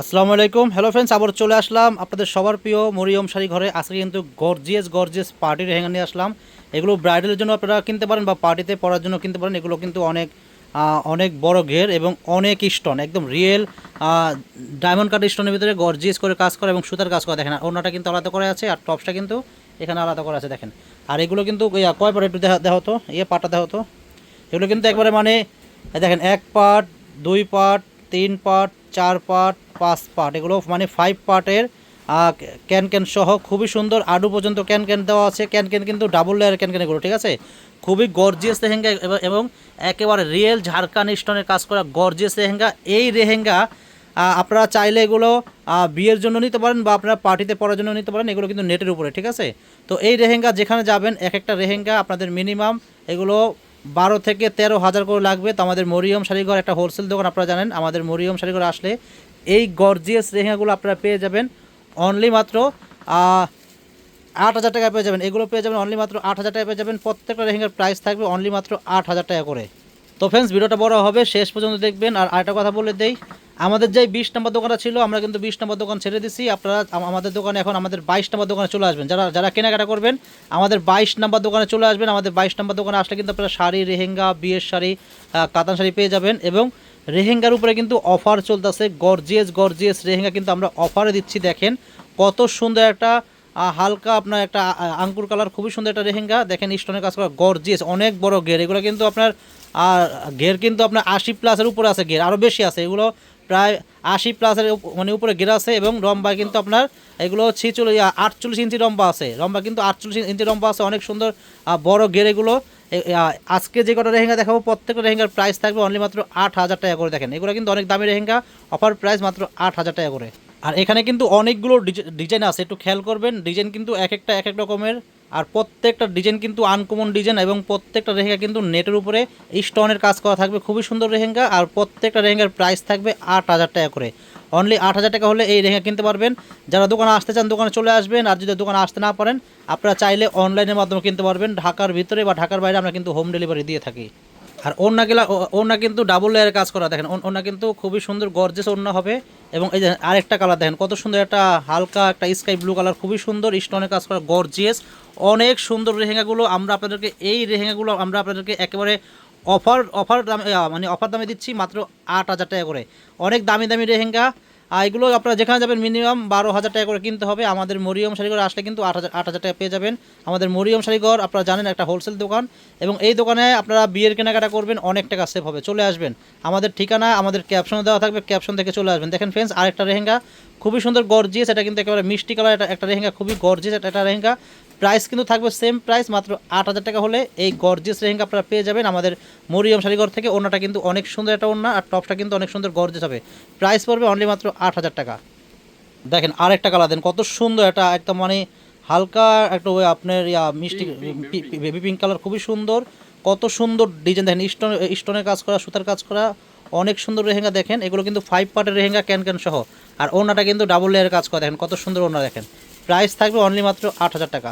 আসসালামু আলাইকুম। Hello friends আবার চলে আসলাম আপনাদের সবার প্রিয় মরিয়ম শাড়ি ঘরে। আজকে কিন্তু গর্জিয়াস গর্জিয়াস পার্টির হ্যাঙ্গার নিয়ে আসলাম। এগুলো ব্রাইডালের জন্য আপনারা কিনতে পারেন বা পার্টিতে পরার জন্য কিনতে পারেন। এগুলো কিন্তু অনেক অনেক বড় ঘের এবং অনেক স্টোন একদম রিয়েল ডায়মন্ড কাট স্টোনের ভিতরে গর্জিয়াস করে কাজ করে এবং সুতার কাজ করে দেখেন। আর ওনাটা কিন্তু আলাদা করে আছে আর টপসটা কিন্তু এখানে আলাদা করে আছে দেখেন। আর এগুলো কিন্তু কয় পাট একটু দেখা দেখা হতো ইয়ে পাটা দেখা হতো এগুলো কিন্তু একবারে মানে দেখেন, এক পার্ট দুই পার্ট তিন পার্ট চার পার্ট পাঁচ পার্ট এগুলো মানে ফাইভ পার্টের ক্যান ক্যান সহ খুবই সুন্দর। আডু পর্যন্ত ক্যান ক্যান দেওয়া আছে। ক্যান ক্যান কিন্তু ডাবল লেয়ার ক্যান ক্যান এগুলো ঠিক আছে? খুবই গর্জিয়াস লেহেঙ্গা এবং- একেবারে রিয়েল ঝাড়খান্ড স্টোনের কাজ করা গর্জিয়াস লেহেঙ্গা। এই লেহেঙ্গা আহ, আপনারা চাইলে এগুলো বিয়ের জন্য নিতে পারেন বা আপনারা পার্টিতে পরার জন্য নিতে পারেন। এগুলো কিন্তু নেটের উপরে ঠিক আছে? তো এই রেহেঙ্গা যেখানে যাবেন এক একটা রেহেঙ্গা আপনাদের মিনিমাম এগুলো বারো থেকে তেরো হাজার করে লাগবে। তো আমাদের মরিয়ম শাড়িঘর একটা হোলসেল দোকান আপনারা জানেন আমাদের মরিয়ম শাড়িঘর আসলে এই গর্জিয়াস রেহেঙ্গাগুলো আপনারা পেয়ে যাবেন অনলি মাত্র আট হাজার টাকায় পেয়ে যাবেন। এগুলো পেয়ে যাবেন অনলি মাত্র আট হাজার টাকায় পেয়ে যাবেন। প্রত্যেকটা লেহেঙ্গার প্রাইস থাকবে অনলি মাত্র আট হাজার টাকা করে। তো ফ্রেন্ডস ভিডিওটা বড় হবে, শেষ পর্যন্ত দেখবেন। আর আরেকটা কথা বলে দেই, আমাদের যে বিশ নম্বর দোকানটা ছিল, আমরা কিন্তু বিশ নম্বর দোকান ছেড়ে দিছি। আপনারা আমাদের দোকানে এখন আমাদের বাইশ নম্বর দোকানে চলে আসবেন। যারা যারা কেনাকাটা করবেন, আমাদের বাইশ নম্বর দোকানে চলে আসবেন। আমাদের বাইশ নম্বর দোকানে আসলে কিন্তু আপনারা শাড়ি রেহেঙ্গা বিয়ের শাড়ি কাতান শাড়ি পেয়ে যাবেন। এবং রেহেঙ্গার উপরে কিন্তু অফার চলতেছে। গর্জিয়াস গর্জিয়াস রেহেঙ্গা কিন্তু আমরা অফারে দিচ্ছি, দেখেন। কত সুন্দর একটা হালকা আপনার একটা আঙ্কুর কালার, খুবই সুন্দর একটা রেহেঙ্গা। দেখেন স্টোনের কাজ করা গর্জিয়াস, অনেক বড় গের এগুলো কিন্তু আপনার আর ঘের কিন্তু আপনার আশি প্লাসের উপরে আছে ঘের আরও বেশি আছে। এগুলো প্রায় আশি প্লাসের মানে উপরে ঘের আছে এবং রম্বা কিন্তু আপনার, এগুলো ছিচল্লিশ আটচল্লিশ ইঞ্চি রম্বা আছে। রম্বা কিন্তু আটচল্লিশ ইঞ্চি রম্বা আছে, অনেক সুন্দর বড় ঘের এগুলো। আজকে যে কটা রেহেঙ্গা দেখাবো, প্রত্যেকটা রেহেঙ্গার প্রাইস থাকবে অনলি মাত্র আট হাজার টাকা করে। দেখেন, এগুলো কিন্তু অনেক দামি রেহেঙ্গা অফার প্রাইস মাত্র আট হাজার টাকা করে। আর এখানে কিন্তু অনেকগুলো ডিজাইন আছে, একটু খেয়াল করবেন ডিজাইন কিন্তু এক একটা, এক এক রকমের। আর প্রত্যেকটা ডিজাইন কিন্তু আনকমন ডিজাইন এবং প্রত্যেকটা রেহেঙ্গা কিন্তু নেটের উপরে স্টোনের কাজ করা থাকবে। খুবই সুন্দর রেহেঙ্গা আর প্রত্যেকটা রেহেঙ্গার প্রাইস থাকবে আট হাজার টাকা করে। অনলি আট হাজার টাকা হলে এই রেহেঙ্গা কিনতে পারবেন। যারা দোকানে আসতে চান, দোকানে চলে আসবেন আর যদি দোকানে আসতে না পারেন, আপনারা চাইলে অনলাইনের মাধ্যমে কিনতে পারবেন। ঢাকার ভিতরে বা ঢাকার বাইরে আমরা কিন্তু হোম ডেলিভারি দিয়ে থাকি। আর ওড়না গেলা ওড়না কিন্তু ডাবল লেয়ারের কাজ করা, দেখেন ওনা কিন্তু খুবই সুন্দর গর্জেস ওড়না হবে। এবং এই যে আরেকটা কালার দেখেন, কত সুন্দর একটা হালকা একটা স্কাই ব্লু কালার খুবই সুন্দর স্টোনের কাজ করা গর্জিয়াস অনেক সুন্দর রেহেঙ্গাগুলো আমরা আপনাদেরকে, এই রেহেঙ্গাগুলো আমরা আপনাদেরকে একেবারে অফার অফার দামে মানে অফার দামে দিচ্ছি মাত্র আট হাজার টাকা করে। অনেক দামি দামি রেহেঙ্গা আর এগুলো আপনারা যেখানে যাবেন মিনিমাম বারো হাজার টাকা করে কিনতে হবে। আমাদের মরিয়ম শাড়িঘর আসলে কিন্তু আট হাজার আট হাজার টাকা পেয়ে যাবেন। আমাদের মরিয়ম শাড়িঘর, আপনারা জানেন একটা হোলসেল দোকান এবং এই দোকানে আপনারা বিয়ের কেনাকাটা করবেন, অনেক টাকা সেভ হবে। চলে আসবেন। আমাদের ঠিকানা আমাদের ক্যাপশনে দেওয়া থাকবে ক্যাপশন থেকে চলে আসবেন। দেখেন ফ্রেন্ডস আরেকটা রেহেঙ্গা খুবই সুন্দর গর্জিয়াস এটা কিন্তু একেবারে মিষ্টি কালার একটা রেহেঙ্গা খুবই গর্জিয়াস একটা রেহেঙ্গা প্রাইস কিন্তু থাকবে সেম প্রাইস মাত্র আট হাজার টাকা হলে এই গর্জেস লেহেঙ্গা আপনারা পেয়ে যাবেন। আমাদের মরিয়ম শাড়িঘর থেকে ওনাটা কিন্তু অনেক সুন্দর একটা ওনা আর টপটা কিন্তু অনেক সুন্দর গর্জেস হবে। প্রাইস পড়বে অনলি মাত্র আট হাজার টাকা। দেখেন আরেকটা কালার দেন কত সুন্দর এটা একদম মানে হালকা একটা ওই আপনার ইয়া মিষ্টি বেবি পিঙ্ক কালার খুবই সুন্দর। কত সুন্দর ডিজাইন দেখেন স্টোন স্টোনের কাজ করা সুতার কাজ করা অনেক সুন্দর রেহেঙ্গা দেখেন। এগুলো কিন্তু ফাইভ পার্টের রেহেঙ্গা ক্যান ক্যান সহ। আর ওনাটা কিন্তু ডাবল লেয়ারের কাজ করা দেখেন কত সুন্দর ওনা দেখেন। প্রাইস থাকবে অনলি মাত্র আট হাজার টাকা।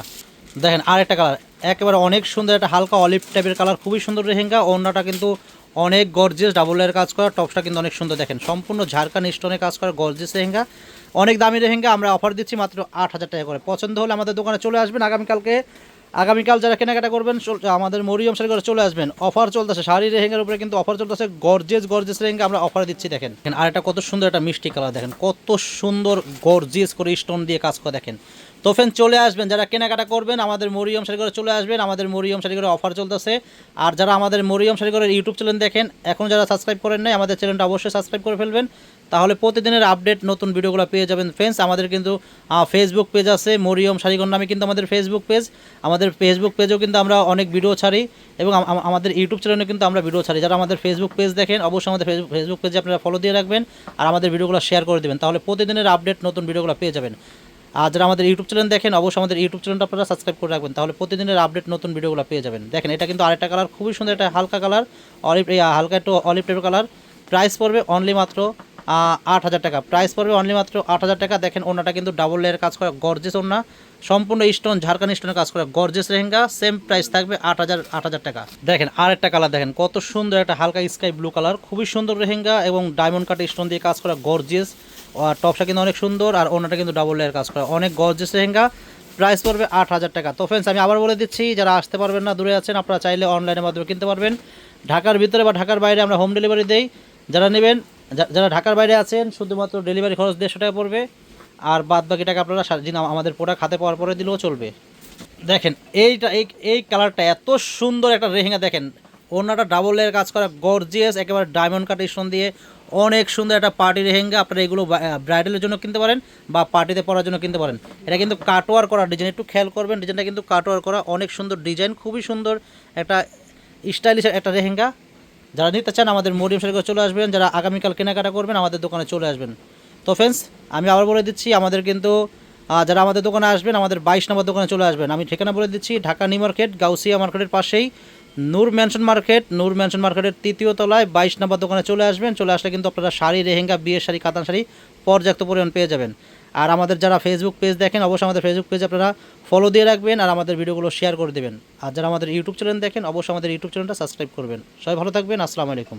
দেখেন, আরেকটা কালার একেবারে অনেক সুন্দর একটা হালকা অলিভ টাইপের কালার খুবই সুন্দর রেহেঙ্গা অন্যটা কিন্তু অনেক গর্জেস ডাবল এর কাজ করা টপসটা কিন্তু অনেক সুন্দর। দেখেন, সম্পূর্ণ ঝাড়খান্ড স্টোনে কাজ করা গর্জেস রেহেঙ্গা অনেক দামি রেহেঙ্গা আমরা অফার দিচ্ছি মাত্র আট হাজার টাকা করে। পছন্দ হলে আমাদের দোকানে চলে আসবেন। আগামীকালকে আগামীকাল যারা কেনাকাটা করবেন আমাদের মরিয়ম শাড়ি করে চলে আসবেন। অফার চলতেছে শাড়ি রেহেঙ্গার উপরে কিন্তু অফার চলতেছে, গর্জেস গর্জেস রেহেঙ্গা আমরা অফার দিচ্ছি, দেখেন। আর একটা কত সুন্দর একটা মিষ্টি কালার, দেখেন, কত সুন্দর গর্জেস করে স্টোন দিয়ে কাজ করে, দেখেন। তো ফ্রেন্ড চলে আসবেন। যারা কেনাকাটা করবেন, আমাদের মরিয়ম শাড়ি করে চলে আসবেন। আমাদের মরিয়ম শাড়ি করে অফার চলতেছে। আর যারা আমাদের মরিয়ম শাড়ি করে ইউটিউব চ্যানেল দেখেন, এখন যারা সাবস্ক্রাইব করেন নাই, আমাদের চ্যানেলটা অবশ্যই সাবস্ক্রাইব করে ফেলবেন। তাহলে প্রতিদিনের আপডেট নতুন ভিডিওগুলো পেয়ে যাবেন ফ্রেন্ডস আমাদের কিন্তু ফেসবুক পেজ আছে, মরিয়ম শাড়িগণ নামে কিন্তু আমাদের ফেসবুক পেজ আমাদের ফেসবুক পেজেও কিন্তু আমরা অনেক ভিডিও ছাড়ি এবং আম- আম- আমাদের ইউটিউব চ্যানেলে কিন্তু আমরা ভিডিও ছাড়ি। যারা আমাদের ফেসবুক পেজ দেখেন, অবশ্যই আমাদের ফেসবুক পেজে আপনারা ফলো দিয়ে রাখবেন আর আমাদের ভিডিওগুলো শেয়ার করে দেবেন। তাহলে প্রতিদিনের আপডেট নতুন ভিডিওগুলো পেয়ে যাবেন। আর যারা আমাদের ইউটিউব চ্যানেল দেখেন, অবশ্যই আমাদের ইউটিউব চ্যানেলটা আপনারা সাবস্ক্রাইব করে রাখবেন। তাহলে প্রতিদিনের আপডেট নতুন ভিডিওগুলো পেয়ে যাবেন। দেখেন, এটা কিন্তু আরেকটা কালার খুবই সুন্দর একটা হালকা কালার অলিভ হালকা একটু অলিভ টাইপের কালার প্রাইস পড়বে অনলি মাত্র আট হাজার টাকা। প্রাইস পড়বে অনলি মাত্র আট হাজার টাকা। দেখেন ওনাটা কিন্তু ডাবল লেয়ার কাজ করা গর্জেস ওনা সম্পূর্ণ স্টোন ঝাড়খান স্টোনের কাজ করা গর্জেস লেহেঙ্গা সেম প্রাইস থাকবে আট হাজার আট হাজার টাকা। দেখেন আর একটা কালার দেখেন, কত সুন্দর একটা হালকা স্কাই ব্লু কালার খুবই সুন্দর লেহেঙ্গা এবং ডায়মন্ড কাট স্টোন দিয়ে কাজ করা গর্জেস আর টপসটা কিন্তু অনেক সুন্দর, আর ওনাটা কিন্তু ডাবল লেয়ার কাজ করা। অনেক গর্জেস লেহেঙ্গা। প্রাইস পড়বে আট হাজার টাকা। তো ফ্রেন্ডস আমি আবার বলে দিচ্ছি, যারা আসতে পারবেন না, দূরে আছেন, আপনারা চাইলে অনলাইনের মাধ্যমে কিনতে পারবেন। ঢাকার ভিতরে বা ঢাকার বাইরে আমরা হোম ডেলিভারি দেই। যারা নেবেন যারা ঢাকার বাইরে আছেন, শুধুমাত্র ডেলিভারি খরচ দেড়শো টাকা পড়বে। আর বাদ বাকি টাকা আপনারা সারা দিন আমাদের প্রোডাক্ট হাতে পাওয়ার পরে দিলেও চলবে। দেখেন, এইটা, এই এই কালারটা এত সুন্দর একটা রেহেঙ্গা দেখেন ওনাটা ডাবল লেয়ার কাজ করা গর্জিয়াস একেবারে ডায়মন্ড কাট স্টোন দিয়ে অনেক সুন্দর একটা পার্টি রেহেঙ্গা আপনারা এগুলো ব্রাইডালের জন্য কিনতে পারেন বা পার্টিতে পরার জন্য কিনতে পারেন। এটা কিন্তু কাটওয়ার করা ডিজাইন একটু খেয়াল করবেন ডিজাইনটা কিন্তু কাটওয়ার করা অনেক সুন্দর ডিজাইন খুবই সুন্দর একটা স্টাইলিশ একটা রেহেঙ্গা যারা নিতে চান, আমাদের মরিয়ম শাড়ি চলে আসবেন, যারা আগামীকাল কেনাকাটা করবেন, আমাদের দোকানে চলে আসবেন। তো ফ্রেন্ডস আমি আবার বলে দিচ্ছি, আমাদের কিন্তু যারা আমাদের দোকানে আসবেন, আমাদের বাইশ নম্বর দোকানে চলে আসবেন। আমি ঠিকানা বলে দিচ্ছি, ঢাকা নিউ মার্কেট, গাউসিয়া মার্কেটের পাশেই। Noor Mansion market, Noor Mansion মার্কেটের তৃতীয় তলায় বাইশ নম্বর দোকানে চলে আসবেন। চলে আসলে কিন্তু আপনারা শাড়ি রেহেঙ্গা বিয়ের শাড়ি, কাতান শাড়ি পর্যাপ্ত পরিমাণ পেয়ে যাবেন। আর আমাদের যারা ফেসবুক পেজ দেখেন, অবশ্যই আমাদের ফেসবুক পেজ আপনারা ফলো দিয়ে রাখবেন আর আমাদের ভিডিওগুলো শেয়ার করে দেবেন। আর যারা আমাদের ইউটিউব চ্যানেল দেখেন, অবশ্যই আমাদের ইউটিউব চ্যানেলটা সাবস্ক্রাইব করবেন। সবাই ভালো থাকবেন, আসসালামু আলাইকুম।